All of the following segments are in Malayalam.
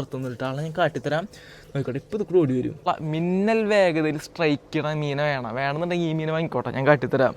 നിർത്തുന്നിട്ട് ആളെ ഞാൻ കാട്ടിത്തരാം. നോക്കട്ടെ ഇപ്പം ഇത് ഓടി വരും. മിന്നൽ വേഗതയിൽ സ്ട്രൈക്ക് ചെയ്യണ മീനെ വേണം. വേണമെന്നുണ്ടെങ്കിൽ ഈ മീനെ വാങ്ങിക്കോട്ടെ ഞാൻ കാട്ടിത്തരാം.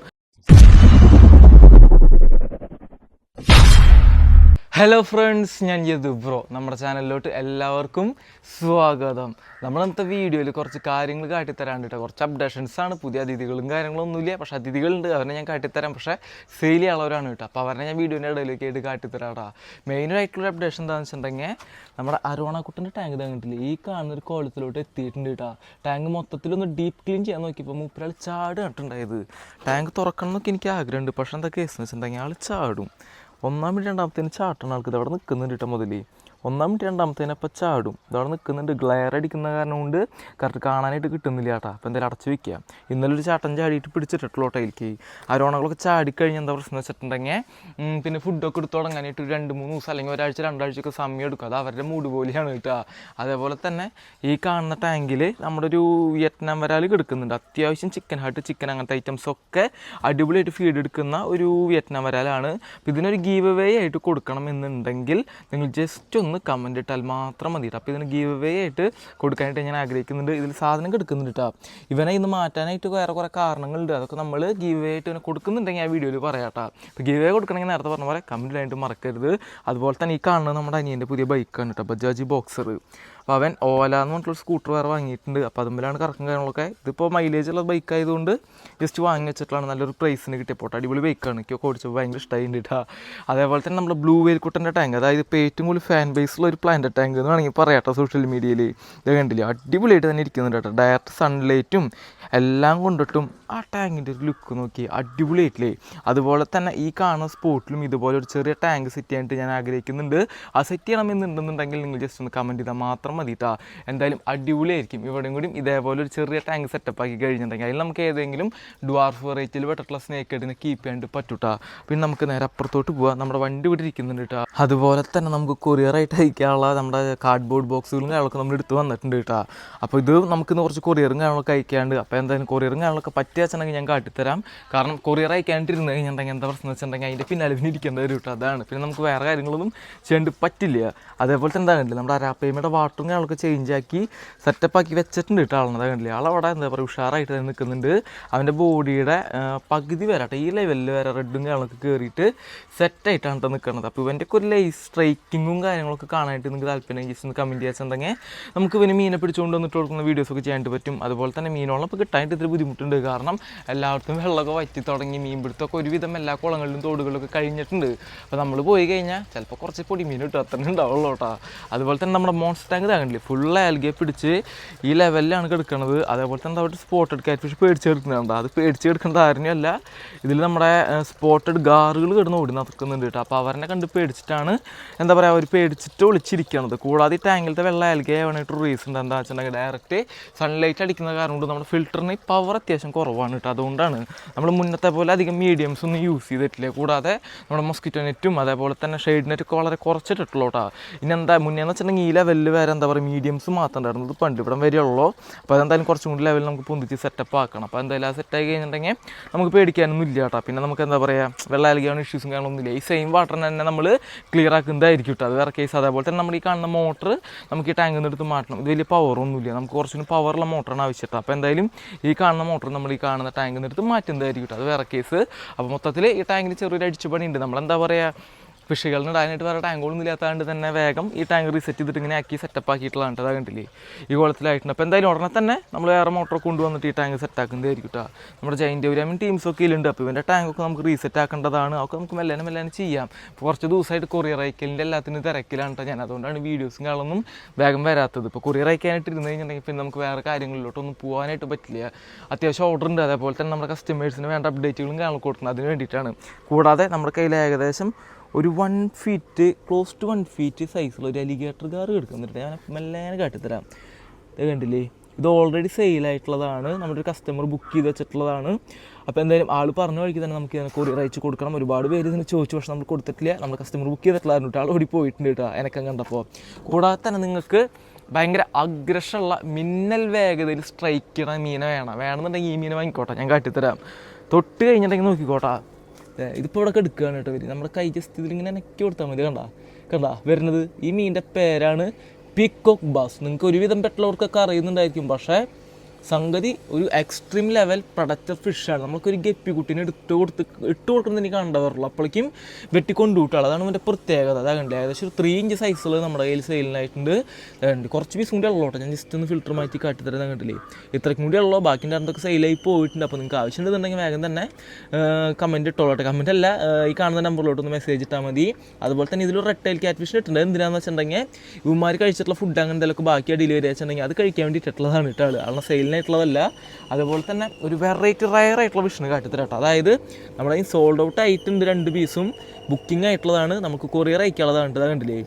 ഹലോ ഫ്രണ്ട്സ് ഞാൻ യദു ബ്രോ നമ്മുടെ ചാനലിലോട്ട് എല്ലാവർക്കും സ്വാഗതം. നമ്മൾ ഇന്നത്തെ വീഡിയോയിൽ കുറച്ച് കാര്യങ്ങൾ കാട്ടിത്തരാണ്ട് കേട്ടോ കുറച്ച് അപ്ഡേഷൻസ് ആണ്. പുതിയ അതിഥികളും കാര്യങ്ങളൊന്നുമില്ല. പക്ഷേ അതിഥികളുണ്ട്. അവരെ ഞാൻ കാട്ടിത്തരാം. പക്ഷേ സെയിൽ ചെയ്യാനുള്ളവരാണ് കേട്ടോ അപ്പോൾ അവരെ ഞാൻ വീഡിയോന്റെ ഇടയിലേക്ക് ആയിട്ട് കാട്ടിത്തരാടാ മെയിനായിട്ടുള്ള അപ്ഡേഷൻ എന്താണെന്ന് വെച്ചിട്ടുണ്ടെങ്കിൽ നമ്മുടെ അരുവണക്കുട്ടന്റെ ടാങ്ക് തന്നിട്ടില്ല ഈ കാണുന്ന ഒരു കോളത്തിലോട്ട് എത്തിയിട്ടുണ്ട് കേട്ടോ ടാങ്ക് മൊത്തത്തിലൊന്ന് ഡീപ്പ് ക്ലീൻ ചെയ്യാൻ നോക്കിയപ്പോൾ മൂപ്പരാൾ ചാട് കണ്ടിട്ടുണ്ടായത്. ടാങ്ക് തുറക്കണം എന്നൊക്കെ എനിക്ക് ആഗ്രഹമുണ്ട്. പക്ഷേ എന്താ കേസ് എന്ന് വെച്ചിട്ടുണ്ടെങ്കിൽ ആൾ ചാടും. ഒന്നാം മിനിറ്റ് രണ്ടാമത്തേന് ചാട്ടണ ആൾക്ക് അവിടെ നിൽക്കുന്നുണ്ട് കേട്ടോ മുതലേ. ഒന്നാം മിനിറ്റ് രണ്ടാമത്തേനെ അപ്പം ചാടും. ഇതവിടെ നിൽക്കുന്നുണ്ട് ഗ്ലെയർ അടിക്കുന്ന കാരണം കൊണ്ട് കറക്റ്റ് കാണാനായിട്ട് കിട്ടുന്നില്ല ചേട്ടാ അപ്പോൾ എന്തായാലും അടച്ചു വെക്കുക ഇന്നലെ ഒരു ചാട്ടൻ ചാടിയിട്ട് പിടിച്ചിട്ടുള്ളൂ ആ അരോണകളൊക്കെ ചാടിക്കഴിഞ്ഞ് എന്താ പ്രശ്നം വെച്ചിട്ടുണ്ടെങ്കിൽ പിന്നെ ഫുഡൊക്കെ എടുത്ത് തുടങ്ങാനായിട്ട് ഒരു രണ്ട് മൂന്ന് ദിവസം അല്ലെങ്കിൽ ഒരാഴ്ച രണ്ടാഴ്ചയൊക്കെ സമയം എടുക്കും. അത് അവരുടെ മൂഡ് പോലെയാണ് കേട്ടോ. അതേപോലെ തന്നെ ഈ കാണുന്ന ടാങ്കിൽ നമ്മുടെ ഒരു വിയറ്റ്നാം വരാൽ കിടക്കുന്നുണ്ട്. അത്യാവശ്യം ചിക്കൻ ഹാർട്ട് ചിക്കൻ അങ്ങനത്തെ ഐറ്റംസ് ഒക്കെ അടിപൊളിയായിട്ട് ഫീഡ് എടുക്കുന്ന ഒരു വിയറ്റ്നാം വരാലാണ്. അപ്പോൾ ഇതിനൊരു ഗീവ് വേ ആയിട്ട് കൊടുക്കണം എന്നുണ്ടെങ്കിൽ നിങ്ങൾ ജസ്റ്റ് ഒന്ന് കമന്റ് ഇട്ടാൽ മാത്രം മതി അപ്പോൾ ഇതിന് ഗീവ് അവേ ആയിട്ട് കൊടുക്കാനായിട്ട് ഞാൻ ആഗ്രഹിക്കുന്നുണ്ട്. ഇതിൽ സാധനം എടുക്കുന്നുണ്ട് കേട്ടോ ഇവനെ ഇന്ന് മാറ്റാനായിട്ട് വേറെ കുറേ കാരണങ്ങളുണ്ട്. അതൊക്കെ നമ്മൾ ഗീവ് അവേ ആയിട്ട് ഇവനെ കൊടുക്കുന്നുണ്ടെങ്കിൽ ആ വീഡിയോയിൽ പറയാം കേട്ടോ അപ്പോൾ ഗീവ് അവേ കൊടുക്കണമെങ്കിൽ നേരത്തെ പറഞ്ഞ പോലെ കമന്റ് ആയിട്ട് മറക്കരുത്. അതുപോലെ തന്നെ ഈ കാണുന്നത് നമ്മുടെ അനിയന്റെ പുതിയ ബൈക്കാണ് കേട്ടോ ബജാജ് ബോക്സർ. അപ്പോൾ അവൻ ഓല എന്ന് പറഞ്ഞിട്ടുള്ള സ്കൂട്ടർ വേറെ വാങ്ങിയിട്ടുണ്ട്. അപ്പോൾ അതുമ്പോഴാണ് കറക്കം കാര്യങ്ങളൊക്കെ. ഇതിപ്പോൾ മൈലേജ് ഉള്ള ബൈക്ക് ആയതുകൊണ്ട് ജസ്റ്റ് വാങ്ങി വെച്ചിട്ടുള്ളതാണ്. നല്ലൊരു പ്രൈസിന് കിട്ടിയപ്പോൾ അടിപൊളി ബൈക്കാണ് എനിക്കൊക്കെ ഓടിച്ചപ്പോൾ ഭയങ്കര ഇഷ്ടമായിട്ട് കേട്ടോ അതേപോലെ തന്നെ നമ്മുടെ ബ്ലൂ വെയിൽ കുട്ടന്റെ ടാങ്ക് അതായത് ഇപ്പോൾ ഏറ്റവും കൂടുതൽ ഫാൻ ബേസുള്ള ഒരു പ്ലാന്റ് ടാങ്ക് എന്ന് വേണമെങ്കിൽ പറയാം കേട്ടോ സോഷ്യൽ മീഡിയയിൽ ഇത് കണ്ടില്ലേ? അടിപൊളിയായിട്ട് തന്നെ ഇരിക്കുന്നുണ്ട് കേട്ടോ ഡയറക്റ്റ് സൺലൈറ്റും എല്ലാം കൊണ്ടിട്ടും ആ ടാങ്കിന്റെ ഒരു ലുക്ക് നോക്കി. അടിപൊളിയായിട്ടില്ലേ? അതുപോലെ തന്നെ ഈ കാണുന്ന സ്പോട്ടിലും ഇതുപോലെ ഒരു ചെറിയ ടാങ്ക് സെറ്റ് ചെയ്യാനായിട്ട് ഞാൻ ആഗ്രഹിക്കുന്നുണ്ട്. ആ സെറ്റ് ചെയ്യണമെന്നുണ്ടെന്നുണ്ടെങ്കിൽ നിങ്ങൾ ജസ്റ്റ് ഒന്ന് കമന്റ് ചെയ്താൽ മാത്രം മതി കേട്ടോ എന്തായാലും അടിപൊളിയായിരിക്കും. ഇവിടെയും കൂടി ഇതേപോലെ ഒരു ചെറിയ ടാങ്ക് സെറ്റപ്പ് ആക്കി കഴിഞ്ഞിട്ടുണ്ടെങ്കിൽ അതിൽ നമുക്ക് ഏതെങ്കിലും ഡ്വാർഫ് വെറൈറ്റിയിൽ പെട്ടിട്ടുള്ള സ്നേക്ക് ഹെഡിനെ കീപ്പ് ചെയ്യാണ്ട് പറ്റൂട്ടാ. പിന്നെ നമുക്ക് നേരെ അപ്പുറത്തോട്ട് പോവാം. നമ്മുടെ വണ്ടി ഇവിടെ ഇരിക്കുന്നുണ്ട് കേട്ടോ അതുപോലെ തന്നെ നമുക്ക് കൊറിയറായിട്ട് അയക്കാനുള്ള നമ്മുടെ കാർഡ്ബോർഡ് ബോക്സുകളും കാര്യങ്ങളൊക്കെ നമ്മൾ എടുത്ത് വന്നിട്ടുണ്ട് കേട്ടോ അപ്പോൾ ഇത് നമുക്ക് ഇന്ന് കുറച്ച് കൊറിയറും കാര്യങ്ങളൊക്കെ അയക്കാണ്ട് അപ്പോൾ എന്തായാലും കൊറിയറും കാര്യങ്ങളൊക്കെ പറ്റിയ വെച്ചിട്ടുണ്ടെങ്കിൽ ഞാൻ കാട്ടിത്തരാം. കാരണം കൊറിയർ അയക്കാണ്ടിരുന്ന് കഴിഞ്ഞിട്ടുണ്ടെങ്കിൽ എന്താ പ്രശ്നം വെച്ചിട്ടുണ്ടെങ്കിൽ അതിന്റെ പിന്നാലെ പിന്നെ ഇരിക്കേണ്ടി വരും കേട്ടോ അതാണ്. പിന്നെ നമുക്ക് വേറെ കാര്യങ്ങളൊന്നും ചെയ്യാണ്ട് പറ്റില്ല. അതേപോലെ തന്നെ എന്താ കണ്ടില്ല നമ്മുടെ അരാപ്പയ്മയുടെ വാട്ടറും ചേഞ്ച് ആക്കി സെറ്റപ്പ് ആക്കി വെച്ചിട്ടുണ്ട് കേട്ടോ ആളെന്താ കണ്ടില്ല? ആളവിടെ എന്താ പറയുക ഉഷാറായിട്ട് തന്നെ നിൽക്കുന്നുണ്ട്. അവന്റെ ബോഡിയുടെ പകുതി വരെ ഈ ലെവലിൽ വരെ റെഡും കാര്യങ്ങളൊക്കെ കയറിയിട്ട് സെറ്റായിട്ടാണ് കേട്ടോ നിൽക്കുന്നത്. അപ്പോൾ ഇവന്റെ ഒക്കെ ഒരു ലൈഫ് സ്ട്രൈക്കിങ്ങും കാര്യങ്ങളൊക്കെ കാണാനായിട്ട് നിങ്ങൾക്ക് താല്പര്യം ജസ്റ്റ് ഒന്ന് കമന്റ് ചെയ്യാച്ചുണ്ടെങ്കിൽ നമുക്ക് ഇവന് മീനെ പിടിച്ചുകൊണ്ട് വന്നിട്ട് കൊടുക്കുന്ന വീഡിയോസൊക്കെ ചെയ്യാനായിട്ട് പറ്റും. അതുപോലെ തന്നെ മീനോളം ഇപ്പോൾ കിട്ടാനായിട്ട് ഇത്തിരി ബുദ്ധിമുട്ടുണ്ട്. കാരണം എല്ലായിടത്തും വെള്ളമൊക്കെ വറ്റി തുടങ്ങി മീൻ പിടുത്തമൊക്കെ ഒരുവിധം എല്ലാ കുളങ്ങളിലും തോടുകളിലൊക്കെ കഴിഞ്ഞിട്ടുണ്ട്. അപ്പോൾ നമ്മൾ പോയി കഴിഞ്ഞാൽ ചിലപ്പോൾ കുറച്ച് പൊടി മീൻ കിട്ടും. അത്ര ഉണ്ടാവുള്ളൂ കേട്ടോ. അതുപോലെ തന്നെ നമ്മുടെ മോൺസ് ടാങ്ക് താങ്കണ്ടില്ലേ ഫുൾ ആൽഗയെ പിടിച്ച് ഈ ലെവലിലാണ് കിടക്കുന്നത് അതേപോലെ തന്നെ അവിടെ സ്പോട്ടഡ് കാറ്റ് ഫിഷ് പേടിച്ച് കിടക്കുന്നുണ്ട് അത് പേടിച്ച് കിടക്കുന്നത് ആരുമല്ല ഇതിൽ നമ്മുടെ സ്പോട്ടഡ് ഗാറുകൾ കിടന്ന് ഓടി നടക്കുന്നുണ്ട് കേട്ടോ. അപ്പോൾ അവരെ കണ്ട് പേടിച്ചിട്ടാണ് എന്താ പറയുക അവർ പേടിച്ചിട്ട് ഒളിച്ചിരിക്കുന്നത് കൂടാതെ ഈ ടാങ്കിലത്തെ വെള്ളം ആൽഗയെ ആവാനായിട്ട് റീസൺ ഉണ്ട്. എന്താ വെച്ചിട്ടുണ്ടെങ്കിൽ ഡയറക്റ്റ് സൺലൈറ്റ് അടിക്കുന്ന കാരണം കൊണ്ട് നമ്മുടെ ഫിൽറ്ററിന് പവർ അത്യാവശ്യം കുറവാണ് കേട്ടോ. അതുകൊണ്ടാണ് നമ്മൾ മുന്നത്തെ പോലെ അധികം മീഡിയംസ് ഒന്നും യൂസ് ചെയ്തിട്ടില്ല. കൂടാതെ നമ്മുടെ മൊസ്കിറ്റോ നെറ്റും അതേപോലെ തന്നെ ഷെയ്ഡ് നെറ്റൊക്കെ വളരെ കുറച്ചിട്ടുള്ളൂ കേട്ടോ. ഇനി എന്താ മുന്നേന്ന് വെച്ചിട്ടുണ്ടെങ്കിൽ ഈ ലെവലിൽ വരെ എന്താ പറയുക മീഡിയംസ് മാത്രം ഉണ്ടായിരുന്നു ഇത് പണ്ട് ഇവിടം വരെ ഉള്ളൂ. അപ്പോൾ അതെന്തായാലും കുറച്ചും കൂടി ലെവൽ നമുക്ക് പൊന്തിച്ച് സെറ്റപ്പ് ആക്കണം. അപ്പോൾ എന്തായാലും ആ സെറ്റായി കഴിഞ്ഞിട്ടുണ്ടെങ്കിൽ നമുക്ക് പേടിക്കാനൊന്നും ഇല്ല കേട്ടോ. പിന്നെ നമുക്ക് എന്താ പറയുക വെള്ളം അലകിയാണ് ഇഷ്യൂസും കാണുന്നില്ല ഈ സെയിം വാട്ടർ തന്നെ നമ്മൾ ക്ലിയർ ആക്കുന്നതായിരിക്കും കേട്ടോ. അത് വേറെ കേസ് അതേപോലെ തന്നെ നമ്മൾ ഈ കാണുന്ന മോട്ടർ നമുക്ക് ഈ ടാങ്കിൽ നിന്ന് എടുത്ത് മാറ്റണം. ഇത് വലിയ പവറൊന്നുമില്ല നമുക്ക് കുറച്ചുകൂടി പവറുള്ള മോട്ടറാണ് ആവശ്യം കേട്ടോ. അപ്പോൾ എന്തായാലും ഈ കാണുന്ന മോട്ടർ നമ്മൾ ഈ കാണുന്ന ടാങ്കിൽ നിന്ന് എടുത്ത് മാറ്റുന്നതായിരിക്കും കേട്ടോ. അത് വേറെ കേസ് അപ്പോൾ മൊത്തത്തിൽ ഈ ടാങ്കിൽ ചെറിയൊരു അടിച്ചുപണി ഉണ്ട് നമ്മളെന്താ പറയുക ഫിഷുകളിന് ഇടാനായിട്ട് വേറെ ടാങ്കുകളൊന്നും ഇല്ലാത്തതുകൊണ്ട് തന്നെ വേഗം ഈ ടാങ്ക് റീസെറ്റ് ചെയ്തിട്ട് ഇങ്ങനെ ആക്കി സെറ്റപ്പ് ആക്കിയിട്ടുള്ളതാണ് കേട്ടോ. കണ്ടില്ലേ? ഈ കുളത്തിലായിട്ടുണ്ട്. അപ്പോൾ എന്തായാലും ഉടനെ തന്നെ നമ്മൾ വേറെ മോട്ടർ കൊണ്ടുവന്നിട്ട് ഈ ടാങ്ക് സെറ്റ് ആക്കുന്നതായിരിക്കും കേട്ടോ. നമ്മുടെ ജൈന്റ് ഗ്രാമീൺ ടീംസൊക്കെ ഇതിലുണ്ട്. അപ്പോൾ ഇവന്റെ ടാങ്കൊക്കെ നമുക്ക് റീസെറ്റ് ആക്കേണ്ടതാണ്. അതൊക്കെ നമുക്ക് മെല്ലനെ മെല്ലനെ ചെയ്യാം. ഇപ്പോൾ കുറച്ച് ദിവസമായിട്ട് കൊറിയർ അയക്കലിന്റെ എല്ലാത്തിനും തിരക്കിലാണ് കേട്ടോ ഞാൻ. അതുകൊണ്ടാണ് വീഡിയോസും കാണൊന്നും വേഗം വരാത്തത്. ഇപ്പോൾ കൊറിയർ അയക്കാനായിട്ട് ഇരുന്ന് കഴിഞ്ഞിട്ടുണ്ടെങ്കിൽ പിന്നെ നമുക്ക് വേറെ കാര്യങ്ങളിലോട്ടൊന്നും പോകാനായിട്ട് പറ്റില്ല. അത്യാവശ്യം ഓർഡർ ഉണ്ട്. അതേപോലെ തന്നെ നമ്മുടെ കസ്റ്റമേഴ്സിന് വേണ്ട അപ്ഡേറ്റുകളും കാണാൻ കൊടുക്കുന്നത് അതിന് വേണ്ടിയിട്ടാണ്. കൂടാതെ നമ്മുടെ കയ്യിൽ ഏകദേശം ഒരു one feet close to one feet സൈസുള്ള ഒരു അലിഗേറ്റർ കാർ കിടക്കുന്നുണ്ട് ഞാൻ മെല്ലേനെ കാട്ടിത്തരാം. ഇത് കണ്ടില്ലേ? ഇത് ഓൾറെഡി സെയിലായിട്ടുള്ളതാണ് നമ്മുടെ ഒരു കസ്റ്റമർ ബുക്ക് ചെയ്ത് വെച്ചിട്ടുള്ളതാണ്. അപ്പോൾ എന്തായാലും ആൾ പറഞ്ഞ വഴിക്ക് തന്നെ നമുക്ക് ഇതിനെ കൊറിയർ അയച്ച് കൊടുക്കണം. ഒരുപാട് പേര് ഇതിന് ചോദിച്ചു. പക്ഷെ നമ്മൾ കൊടുത്തിട്ടില്ല. നമ്മൾ കസ്റ്റമർ ബുക്ക് ചെയ്തിട്ടുള്ളതായിരുന്നു കേട്ടോ. ആൾ ഓടി പോയിട്ടുണ്ട് കേട്ടോ എനക്കം കണ്ടപ്പോൾ കൂടാതെ തന്നെ നിങ്ങൾക്ക് ഭയങ്കര അഗ്രഷമുള്ള മിന്നൽ വേഗതയിൽ സ്ട്രൈക്ക് ചെയ്യണ മീനെ വേണം. വേണമെന്നുണ്ടെങ്കിൽ ഈ മീനെ വാങ്ങിക്കോട്ടെ. ഞാൻ കാട്ടിത്തരാം. തൊട്ട് കഴിഞ്ഞിട്ടുണ്ടെങ്കിൽ നോക്കിക്കോട്ടാ. ഇതിപ്പോൾ ഇവിടെ എടുക്കുകയാണ് കേട്ടോ ഇവർ നമ്മുടെ കൈ ജസ്റ്റ് ഇതിലിങ്ങനെ കൊടുത്താൽ മതി കണ്ട? കണ്ട? വരുന്നത് ഈ മീനിന്റെ പേരാണ് പീക്കോക്ക് ബാസ് നിങ്ങൾക്ക് ഒരുവിധം പെട്ടുള്ളവർക്കൊക്കെ അറിയുന്നുണ്ടായിരിക്കും പക്ഷേ സംഗതി ഒരു എക്സ്ട്രീം ലെവൽ പ്രൊഡക്റ്റർ ഫിഷാണ് നമുക്കൊരു ഗപ്പി കുട്ടീനെ എടുത്ത് കൊടുത്ത് ഇട്ട് കൊടുക്കുന്നത് എനിക്ക് കണ്ടവരുള്ളൂ അപ്പോഴേക്കും വെട്ടിക്കൊണ്ട് വിട്ടാൾ അതാണ് അതിന്റെ പ്രത്യേകത. അതാ കണ്ടത് ഏകദേശം ഒരു ത്രീ ഇഞ്ച് സൈസുകൾ നമ്മുടെ കയ്യിൽ സെയിലിനായിട്ടുണ്ട് കുറച്ച് പീസ് കൂടി ഉള്ളൂ കേട്ടോ. ഞാൻ ജസ്റ്റ് ഒന്ന് ഫിൽറ്റർ മാറ്റി കാട്ടിത്തരാൻ കണ്ടില്ലേ? ഇത്രയ്ക്കും കൂടി ഉള്ളൂ. ബാക്കിന്റെ അടുത്തൊക്കെ സെയിലായി പോയിട്ടുണ്ട്. അപ്പോൾ നിങ്ങൾക്ക് ആവശ്യമുണ്ടെന്നുണ്ടെങ്കിൽ വേഗം തന്നെ കമന്റ് ഇട്ടോളട്ടെ കമന്റ് അല്ല ഈ കാണുന്ന നമ്പറിലോട്ട് ഒന്ന് മെസ്സേജ് ഇട്ടാൽ മതി. അതുപോലെ തന്നെ ഇതിലൊരു റെഡ് ടൈൽ ക്യാറ്റ് ഫിഷ് ഇട്ടുണ്ട് എന്തിനാണെന്ന് വെച്ചിട്ടുണ്ടെങ്കിൽ ഇവന്മാർ കഴിച്ചിട്ടുള്ള ഫുഡ് അങ്ങനെ എന്തെങ്കിലുമൊക്കെ ബാക്കി ഡെലിവറി വെച്ചിട്ടുണ്ടെങ്കിൽ അത് കഴിക്കാൻ വേണ്ടിയിട്ടുള്ളതാണ് ഇട്ടാൾ ആളുടെ സെയിലിനായിട്ടുള്ളതല്ല അതുപോലെ തന്നെ ഒരു വെറൈറ്റി റയർ ആയിട്ടുള്ള വിഷ്ണു കാട്ടിത്തരട്ടോ കേട്ടോ. അതായത് നമ്മുടെ ഈ സോൾഡ് ഔട്ട് ആയിട്ടുണ്ട് രണ്ട് പീസും ബുക്കിംഗ് ആയിട്ടുള്ളതാണ്. നമുക്ക് കൊറിയർ അയക്കാനുള്ളതാണ്. അത് കണ്ടില്ലേ?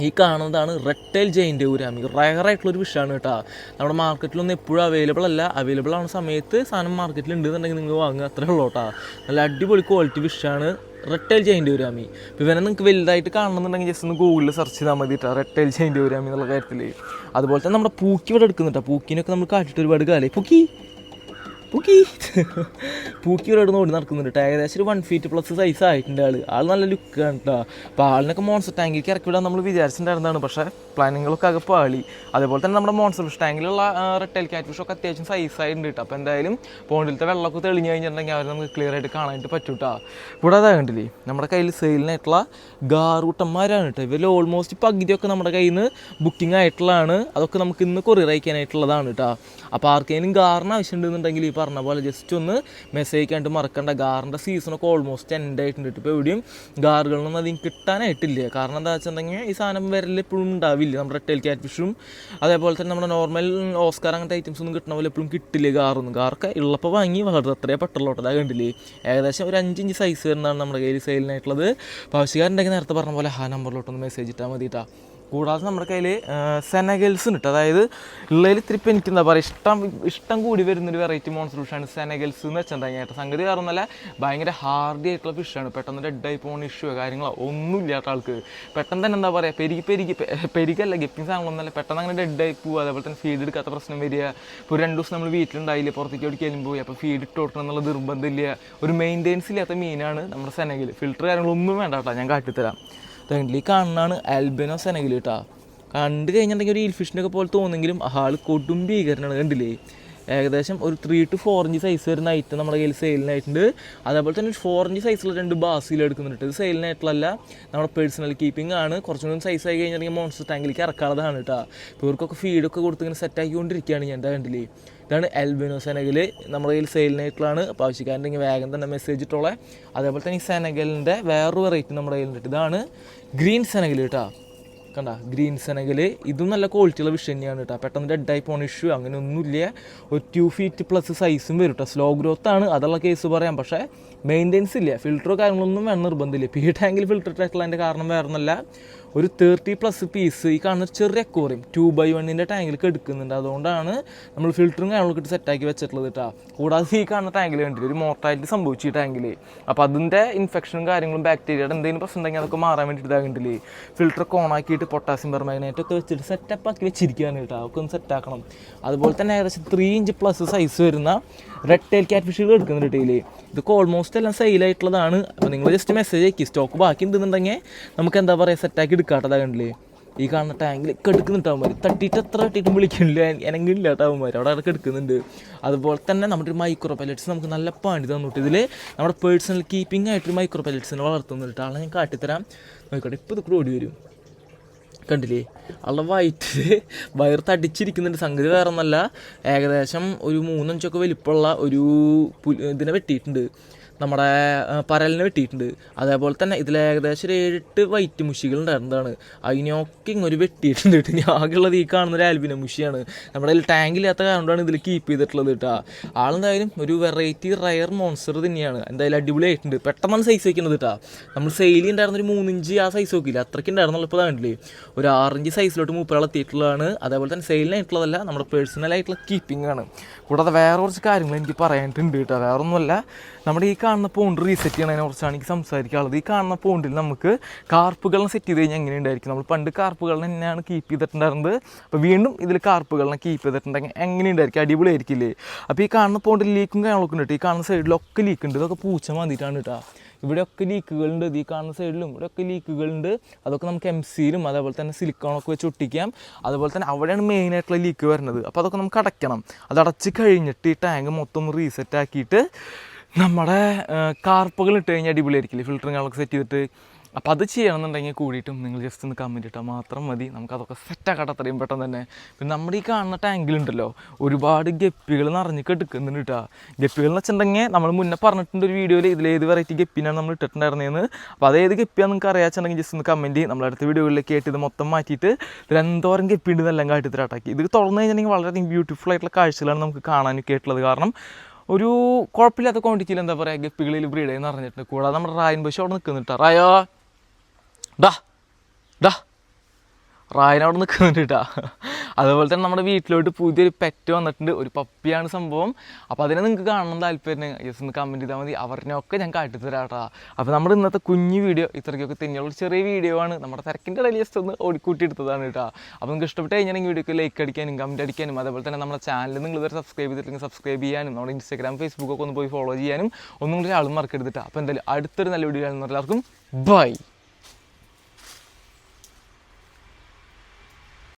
ഈ കാണുന്നതാണ് റെട്ടൈൽ ജെയിന്റെ ഊരാമി. റയർ ആയിട്ടുള്ളൊരു ഫിഷാണ് കേട്ടോ. നമ്മുടെ മാർക്കറ്റിലൊന്നും എപ്പോഴും അവൈലബിൾ അല്ല. അവൈലബിൾ ആവുന്ന സമയത്ത് സാധനം മാർക്കറ്റിൽ ഉണ്ടെന്നുണ്ടെങ്കിൽ നിങ്ങൾ വാങ്ങുക. അത്രേ ഉള്ളൂ കേട്ടോ. നല്ല അടിപൊളി ക്വാളിറ്റി ഫിഷാണ് റെട്ടൈൽ ചെയിന്റെ ഊരാമി ഇപ്പോൾ ഇവനെ നിങ്ങൾക്ക് വലുതായിട്ട് കാണണമെന്നുണ്ടെങ്കിൽ ജസ്റ്റ് ഒന്ന് ഗൂഗിളിൽ സെർച്ച് ചെയ്താൽ മതി കേട്ടോ റെട്ടൈൽ ചെയിന്റെ ഊരാമി എന്നുള്ള കാര്യത്തിൽ അതുപോലെ തന്നെ നമ്മുടെ പൂക്കി ഇവിടെ എടുക്കുന്നുണ്ടോ പൂക്കിനൊക്കെ നമ്മൾ കാട്ടിട്ട് ഒരുപാട് കാലമായി. പൂക്കി! പൂക്കി. പൂക്കി ഓടി നടക്കുന്നുണ്ട്. ഏകദേശം ഒരു വൺ ഫീറ്റ് പ്ലസ് സൈസ് ആയിട്ടുണ്ട് ആൾ. ആൾ നല്ല ലുക്കാണ് കേട്ടോ അപ്പോൾ ആളിനൊക്കെ മോൺസ്റ്റർ ടാങ്കിലേക്ക് ഇറക്കി വിടാൻ നമ്മൾ വിചാരിച്ചിട്ടുണ്ടായിരുന്നതാണ്. പക്ഷേ പ്ലാനിങ്ങളൊക്കെ ആകെ പാളി. അതേപോലെ തന്നെ നമ്മുടെ മോൺസ്റ്റർ ഫിഷ് ടാങ്കിലുള്ള റിട്ടേൽ ക്യാറ്റ് ഫിഷൊക്കെ അത്യാവശ്യം സൈസ് ആയിട്ടുണ്ട് കേട്ടോ അപ്പോൾ എന്തായാലും പോണ്ടിലത്തെ വെള്ളമൊക്കെ തെളിഞ്ഞ് കഴിഞ്ഞിട്ടുണ്ടെങ്കിൽ അവർ നമുക്ക് ക്ലിയർ ആയിട്ട് കാണാനായിട്ട് പറ്റും കേട്ടോ ഇവിടെ അതാ കണ്ടില്ലേ നമ്മുടെ കയ്യിൽ സെയിലിനായിട്ടുള്ള ഗാറൂട്ടന്മാരാണ് കേട്ടോ ഇവരിൽ ഓൾമോസ്റ്റ് പകുതിയൊക്കെ നമ്മുടെ കയ്യിൽ നിന്ന് ബുക്കിംഗ് ആയിട്ടുള്ളതാണ്. അതൊക്കെ നമുക്ക് ഇന്ന് കൊറിയർ അയക്കാനായിട്ടുള്ളതാണ് കേട്ടോ അപ്പോൾ ആർക്കെങ്കിലും ഗാറിന് ആവശ്യമുണ്ടെന്നുണ്ടെങ്കിൽ ഈ പറഞ്ഞ പോലെ ജസ്റ്റ് ഒന്ന് മെസ്സേജ് കണ്ട് മറക്കേണ്ട. ഗാറിന്റെ സീസണൊക്കെ ഓൾമോസ്റ്റ് എൻഡ് ആയിട്ടുണ്ട്. ഇപ്പോൾ എവിടെയും ഗാറുകളൊന്നും അധികം കിട്ടാനായിട്ടില്ല. കാരണം എന്താ വെച്ചിട്ടുണ്ടെങ്കിൽ ഈ സാധനം വരൽ എപ്പോഴും ഉണ്ടാവില്ല. നമ്മുടെ റെട്ടേൽ ക്യാറ്റ് ഫിഷും അതേപോലെ തന്നെ നമ്മുടെ നോർമൽ ഓസ്കാർ അങ്ങനത്തെ ഐറ്റംസ് ഒന്നും കിട്ടണ പോലെ എപ്പോഴും കിട്ടില്ല ഗാറൊന്നും. ഗാറൊക്കെ ഉള്ളപ്പോൾ വാങ്ങി വളരെ അത്രേ പെട്ടുള്ളൂ അതാ കണ്ടില്ലേ? ഏകദേശം ഒരു അഞ്ചിഞ്ച് സൈസ് വരുന്നതാണ് നമ്മുടെ കയ്യിൽ സെയിലിനായിട്ടുള്ളത് ആവശ്യക്കാരുണ്ടെങ്കിൽ നേരത്തെ പറഞ്ഞ പോലെ ആ നമ്പറിലോട്ടൊന്ന് മെസ്സേജ് ഇട്ടാൽ മതി കേട്ടോ കൂടാതെ നമ്മുടെ കയ്യിൽ സെനഗൽസ് ഉണ്ട്. അതായത് ഉള്ളതിൽ ഇത്തിരി എനിക്ക് എന്താ പറയുക ഇഷ്ടം ഇഷ്ടം കൂടി വരുന്നൊരു വെറൈറ്റി മോൺസ്റ്റർ ഫിഷാണ് സെനഗൽസ് എന്ന് വെച്ചിട്ടുണ്ടെങ്കിൽ സംഗതി കാരണമല്ല ഭയങ്കര ഹാർഡി ആയിട്ടുള്ള ഫിഷാണ് പെട്ടെന്ന് ഡെഡായി പോകുന്ന ഇഷ്യൂ കാര്യങ്ങളോ ഒന്നും ഇല്ലാത്ത ആൾക്ക്. പെട്ടെന്ന് തന്നെ എന്താ പറയുക പെരുകി പെരുകി പെരുകല്ല പെരുകല്ല ഗപ്പിങ് സാധനങ്ങളൊന്നല്ല പെട്ടെന്ന് അങ്ങനെ ഡെഡായി പോകുക അതേപോലെ തന്നെ ഫീഡ് എടുക്കാത്ത പ്രശ്നം വരിക. ഇപ്പോൾ രണ്ട് ദിവസം നമ്മൾ വീട്ടിലുണ്ടായില്ല പുറത്തേക്ക് എവിടേക്കെങ്കിലും പോയി. അപ്പോൾ ഫീഡ് ഇട്ട് കൊടുക്കണം എന്നുള്ള നിർബന്ധമില്ല ഒരു മെയിന്റെനൻസ് ഇല്ലാത്ത മീനാണ് നമ്മുടെ സെനഗൽ ഫിൽറ്റർ കാര്യങ്ങളൊന്നും വേണ്ട കേട്ടോ ഞാൻ കാട്ടിത്തരാം. ഈ കാണുന്നതാണ് ആൽബിനോ സെനഗിൽ കേട്ടോ കണ്ടു കഴിഞ്ഞിട്ടുണ്ടെങ്കിൽ ഒരു ഇൽഫിഷിനൊക്കെ പോലെ തോന്നുമെങ്കിലും ആൾ കൊടും ഭീകരനാണ് കണ്ടില്ലേ? ഏകദേശം ഒരു three to four inch size വരുന്ന ഐറ്റം നമ്മുടെ കയ്യിൽ സെയിലിനായിട്ടുണ്ട് അതേപോലെ തന്നെ ഫോർ ഇഞ്ച് സൈസിലുള്ള രണ്ട് ബാസിൽ എടുക്കുന്നുണ്ട്. ഇത് സെയിലിനായിട്ടുള്ള നമ്മുടെ പേഴ്സണൽ കീപ്പിംഗ് ആണ്. കുറച്ചും കൂടി സൈസ് ആയി കഴിഞ്ഞിട്ടുണ്ടെങ്കിൽ മോൺസ്റ്റർ ടാങ്കിലേക്ക് ഇറക്കാനുള്ളതാണ് കേട്ടോ ഇപ്പോൾ ഇവർക്കൊക്കെ ഫീഡൊക്കെ കൊടുത്ത് ഇങ്ങനെ സെറ്റ് ആക്കിക്കൊണ്ടിരിക്കുകയാണ് ഞാൻ എന്റെ കണ്ടില്ലേ ഇതാണ് എൽബിനോ സെനഗൽ നമ്മുടെ കയ്യിൽ സെയിലിനായിട്ടുള്ളതാണ് അപ്പോൾ ആവശ്യക്കാരുണ്ടെങ്കിൽ വേഗം തന്നെ മെസ്സേജ് ഇട്ടോളെ. അതേപോലെ തന്നെ ഈ സെനഗലിന്റെ വേറൊരു വെറൈറ്റി നമ്മുടെ കയ്യിലുണ്ട് ഇതാണ് ഗ്രീൻ സെനഗൽ കേട്ടോ കണ്ട ഗ്രീൻ സെനഗൽ ഇതും നല്ല ക്വാളിറ്റിയുള്ള വിഷയം തന്നെയാണ് കേട്ടോ. പെട്ടെന്ന് ഡെഡായി പോണ ഇഷ്യൂ അങ്ങനെ ഒന്നുമില്ല ഒരു ടു ഫീറ്റ് പ്ലസ് സൈസും വരും കേട്ടോ. സ്ലോ ഗ്രോത്ത് ആണ് അതുള്ള കേസ് പറയാം. പക്ഷേ മെയിന്റെനൻസ് ഇല്ല ഫിൽറ്ററോ കാര്യങ്ങളൊന്നും വേണം നിർബന്ധമില്ല. പി ടാങ്കിൽ ഫിൽറ്റർ ഇട്ടായിട്ടുള്ളതിന്റെ കാരണം വേറെ ഒന്നല്ല ഒരു തേർട്ടി പ്ലസ് പീസ് ഈ കാണുന്ന ചെറിയ അക്വറിയം ടു ബൈ വണ്ണിന്റെ ടാങ്കിലേക്ക് എടുക്കുന്നുണ്ട് അതുകൊണ്ടാണ് നമ്മൾ ഫിൽറ്ററും കാര്യങ്ങളൊക്കെ ഇട്ട് സെറ്റാക്കി വെച്ചിട്ടുള്ളത് കേട്ടോ കൂടാതെ ഈ കാണുന്ന ടാങ്കിൽ വേണ്ടി ഒരു മോർട്ടാലിറ്റി സംഭവിച്ചു ഈ ടാങ്കിൽ അപ്പോൾ അതിന്റെ ഇൻഫെക്ഷനും കാര്യങ്ങളും ബാക്ടീരിയയുടെ എന്തെങ്കിലും പ്രശ്നം ഉണ്ടെങ്കിൽ അതൊക്കെ മാറാൻ വേണ്ടിയിട്ട് ഫിൽറ്റർ ഫിൽറ്ററൊക്കെ ഓണാക്കിയിട്ട് പൊട്ടാസ്യം പെർമാഗ്നേറ്റ് ഒക്കെ വെച്ചിട്ട് സെറ്റപ്പ് ആക്കി വെച്ചിരിക്കുകയാണ് കേട്ടോ അതൊക്കെ ഒന്ന് സെറ്റാക്കണം അതുപോലെ തന്നെ ഏകദേശം ത്രീ ഇഞ്ച് പ്ലസ് സൈസ് വരുന്ന റെഡ് ടൈൽ ക്യാറ്റ് ഫിഷുകൾ എടുക്കുന്നുണ്ട് കേട്ടോ ഇതൊക്കെ ഓൾമോസ്റ്റ് എല്ലാം സെയിലായിട്ടുള്ളതാണ് അപ്പോൾ നിങ്ങൾ ജസ്റ്റ് മെസ്സേജ് അയക്കി. സ്റ്റോക്ക് ബാക്കി ഉണ്ടെന്നുണ്ടെങ്കിൽ നമുക്ക് എന്താ പറയുക സെറ്റാക്കി എടുക്കാട്ടതാ കണ്ടില്ലേ? ഈ കാണുന്ന ടാങ്കിലൊക്കെ എടുക്കുന്നുണ്ടാവുമാർ തട്ടിയിട്ട് എത്ര തട്ടിയിട്ടും വിളിക്കണില്ല എനങ്ങില്ല കേട്ടാവുമാർ അവിടെ അതൊക്കെ എടുക്കുന്നുണ്ട്. അതുപോലെ തന്നെ നമ്മുടെ ഒരു മൈക്രോ പൈലറ്റ്സ് നമുക്ക് നല്ല പാണ്ടി തന്നിട്ട് ഇതിൽ നമ്മുടെ പേഴ്സണൽ കീപ്പിംഗ് ആയിട്ടൊരു മൈക്രോ പൈലറ്റ്സിനെ വളർത്തുന്നുണ്ട്. ആളെ ഞാൻ കാട്ടിത്തരാം. നോക്കട്ടെ ഇപ്പോൾ ഇത് ഓടി വരും. കണ്ടില്ലേ? അവളുടെ വയറ്റിൽ വയർ തടിച്ചിരിക്കുന്നുണ്ട്. സംഗതി വേറെ ഒന്നല്ല ഏകദേശം ഒരു മൂന്നഞ്ചൊക്കെ വലിപ്പമുള്ള ഒരു ഇതിനെ വെട്ടിയിട്ടുണ്ട്. നമ്മുടെ പരലിന് വെട്ടിയിട്ടുണ്ട്. അതേപോലെ തന്നെ ഇതിൽ ഏകദേശം ഒരു ഏഴെട്ട് വൈറ്റ് മുഷികൾ ഉണ്ടായിരുന്നതാണ്. അതിനൊക്കെ ഇങ്ങൊരു വെട്ടിയിട്ടുണ്ട് കേട്ടോ. ഞാൻ ആകെയുള്ളത് ഈ കാണുന്ന ഒരു ആൽബിന മുഷിയാണ്. നമ്മുടെ കയ്യിൽ ടാങ്കില്ലാത്ത കാരണമാണ് ഇതിൽ കീപ്പ് ചെയ്തിട്ടുള്ളത് കേട്ടോ. ആളെന്തായാലും ഒരു വെറൈറ്റി റയർ മോൺസ്റ്റർ തന്നെയാണ്. എന്തായാലും അടിപൊളിയായിട്ടുണ്ട്. പെട്ടെന്നാണ് സൈസ് വയ്ക്കുന്നത് കേട്ടോ. നമ്മൾ സെയിൽ ഉണ്ടായിരുന്ന ഒരു മൂന്നിഞ്ച് ആ സൈസ് നോക്കിയില്ല. അത്രയ്ക്ക് ഉണ്ടായിരുന്നുള്ളൂ ഇപ്പോൾ കണ്ടില്ലേ. ഒരു ആറിഞ്ച് സൈസിലോട്ട് മൂപ്പരാൾ എത്തിയിട്ടുള്ളതാണ്. അതേപോലെ തന്നെ സെയിലിനായിട്ടുള്ളതല്ല നമ്മുടെ പേഴ്സണലായിട്ടുള്ള കീപ്പിംഗ് ആണ്. കൂടാതെ വേറെ കുറച്ച് കാര്യങ്ങൾ എനിക്ക് പറയാനായിട്ടുണ്ട് കേട്ടോ. വേറൊന്നുമല്ല. നമ്മുടെ ഈ കാണുന്ന പോണ്ട് റീസെറ്റ് ചെയ്യണതിനെ കുറിച്ചാണ് എനിക്ക് സംസാരിക്കാനുള്ളത്. ഈ കാണുന്ന പോണ്ടിൽ നമുക്ക് കാർപ്പുകളെ സെറ്റ് ചെയ്ത് കഴിഞ്ഞാൽ എങ്ങനെ ഉണ്ടായിരിക്കും? നമ്മൾ പണ്ട് കാർപ്പുകളെ തന്നെയാണ് കീപ്പ് ചെയ്തിട്ടുണ്ടായിരുന്നത്. അപ്പോൾ വീണ്ടും ഇതിൽ കാർപ്പുകളെ കീപ്പ് ചെയ്തിട്ടുണ്ടെങ്കിൽ എങ്ങനെ ഉണ്ടായിരിക്കും? അടിപൊളിയായിരിക്കില്ലേ? അപ്പോൾ ഈ കാണുന്ന പോണ്ടിൽ ലീക്കും കാര്യങ്ങളൊക്കെ ഉണ്ട് ഈ കാണുന്ന സൈഡിലൊക്കെ ലീക്ക് ഉണ്ട്. ഇതൊക്കെ പൂച്ച മാന്തിയിട്ടാണ് കേട്ടോ. ഇവിടെയൊക്കെ ലീക്കുകളുണ്ട് ഈ കാണുന്ന സൈഡിലും ഇവിടെയൊക്കെ ലീക്കുകളുണ്ട് അതൊക്കെ നമുക്ക് എം സിയിലും അതേപോലെ തന്നെ സിലിക്കോണൊക്കെ വെച്ച് ഒട്ടിക്കാം. അതുപോലെ തന്നെ അവിടെയാണ് മെയിനായിട്ടുള്ള ലീക്ക് വരുന്നത്. അപ്പോൾ അതൊക്കെ നമുക്ക് അടയ്ക്കണം. അത് അടച്ച് കഴിഞ്ഞിട്ട് ഈ ടാങ്ക് മൊത്തം റീസെറ്റ് ആക്കിയിട്ട് നമ്മുടെ കാർപ്പുകൾ ഇട്ട് കഴിഞ്ഞാൽ അടിപൊളിയായിരിക്കില്ലേ? ഫിൽറ്ററും കാര്യങ്ങളൊക്കെ സെറ്റ് ചെയ്തിട്ട്. അപ്പോൾ അത് ചെയ്യണമെന്നുണ്ടെങ്കിൽ കൂടിയിട്ടും നിങ്ങൾ ജസ്റ്റ് ഒന്ന് കമന്റ് ഇട്ടാൽ മാത്രം മതി. നമുക്കതൊക്കെ സെറ്റാക്കട്ടെ അത്രയും പെട്ടെന്ന് തന്നെ. പിന്നെ നമ്മുടെ ഈ കാണുന്ന ടാങ്കിലുണ്ടല്ലോ ഒരുപാട് ഗപ്പികൾ നിറഞ്ഞ് കെടുക്കുന്നുണ്ട് കേട്ടോ ഗപ്പികൾ എന്ന് വെച്ചിട്ടുണ്ടെങ്കിൽ നമ്മൾ മുന്നേ പറഞ്ഞിട്ടുണ്ട് ഒരു വീഡിയോയിൽ ഇതിൽ ഏത് വെറൈറ്റി ഗപ്പിനാണ് നമ്മൾ ഇട്ടിട്ടുണ്ടായിരുന്നതെന്ന് അപ്പോൾ അത് ഏത് ഗപ്പിയാണെന്ന് നിങ്ങൾക്ക് അറിയാച്ചിട്ടുണ്ടെങ്കിൽ ജസ്റ്റ് ഒന്ന് കമന്റ് നമ്മൾ അടുത്ത വീഡിയോകളിലേക്ക് ആയിട്ട് ഇത് മൊത്തം മാറ്റിയിട്ട് ഇതിൽ എന്തോരം ഗപ്പി ഉണ്ട് എന്നെല്ലാം കാട്ടി ഇത് തുറന്നു കഴിഞ്ഞിട്ടുണ്ടെങ്കിൽ വളരെയധികം ബ്യൂട്ടിഫുൾ ആയിട്ടുള്ള കാഴ്ചകളാണ് നമുക്ക് കാണാനൊക്കെ ആയിട്ടുള്ളത്. കാരണം ഒരു കുഴപ്പമില്ലാത്ത ക്വാണ്ടിറ്റിയിൽ എന്താ പറയുക ഗപ്പികളിൽ ബ്രീഡ് ചെയ്യുന്ന പറഞ്ഞിട്ട് കൂടാതെ നമ്മുടെ റായൻ പശു അവിടെ നിൽക്കുന്നുണ്ട് റായോ? ഡാ ഡാ റായൻ അവിടെ നിൽക്കുന്നുണ്ട് കേട്ടാ അതുപോലെ തന്നെ നമ്മുടെ വീട്ടിലോട്ട് പുതിയൊരു പെറ്റ് വന്നിട്ടുണ്ട്. ഒരു പപ്പിയാണ് സംഭവം. അപ്പോൾ അതിനെ നിങ്ങൾക്ക് കാണണം താല്പര്യം ജസ്റ്റ് ഒന്ന് കമന്റ് ചെയ്താൽ മതി. അവരിനെയൊക്കെ ഞാൻ കാട്ടിത്തരാട്ടാ. കേട്ടോ അപ്പോൾ നമ്മുടെ ഇന്നത്തെ കുഞ്ഞു വീഡിയോ ഇത്രയ്ക്കൊക്കെ തന്നെയുള്ള ചെറിയ വീഡിയോ ആണ്. നമ്മുടെ തിരക്കിന്റെ ഇടയിൽ ജസ്റ്റ് ഒന്ന് ഓടിക്കൂട്ടി എടുത്തതാണ് കേട്ടോ. അപ്പോൾ നിങ്ങൾക്ക് ഇഷ്ടപ്പെട്ട് കഴിഞ്ഞാൽ വീഡിയോക്ക് ലൈക്ക് അടിക്കാനും കമന്റ് അടിക്കാനും അതേപോലെ തന്നെ നമ്മുടെ ചാനൽ നിങ്ങൾ ഇതുവരെ സബ്സ്ക്രൈബ് ചെയ്തിട്ടില്ലെങ്കിൽ സബ്സ്ക്രൈബ് ചെയ്യാനും നമ്മുടെ ഇൻസ്റ്റാഗ്രാം ഫേസ്ബുക്കൊക്കെ ഒന്ന് പോയി ഫോളോ ചെയ്യാനും ഒന്നും കൂടി ആളും മറക്കരുത് കേട്ടോ. അപ്പോൾ എന്തായാലും അടുത്തൊരു നല്ല വീഡിയോ എല്ലാവർക്കും ബൈ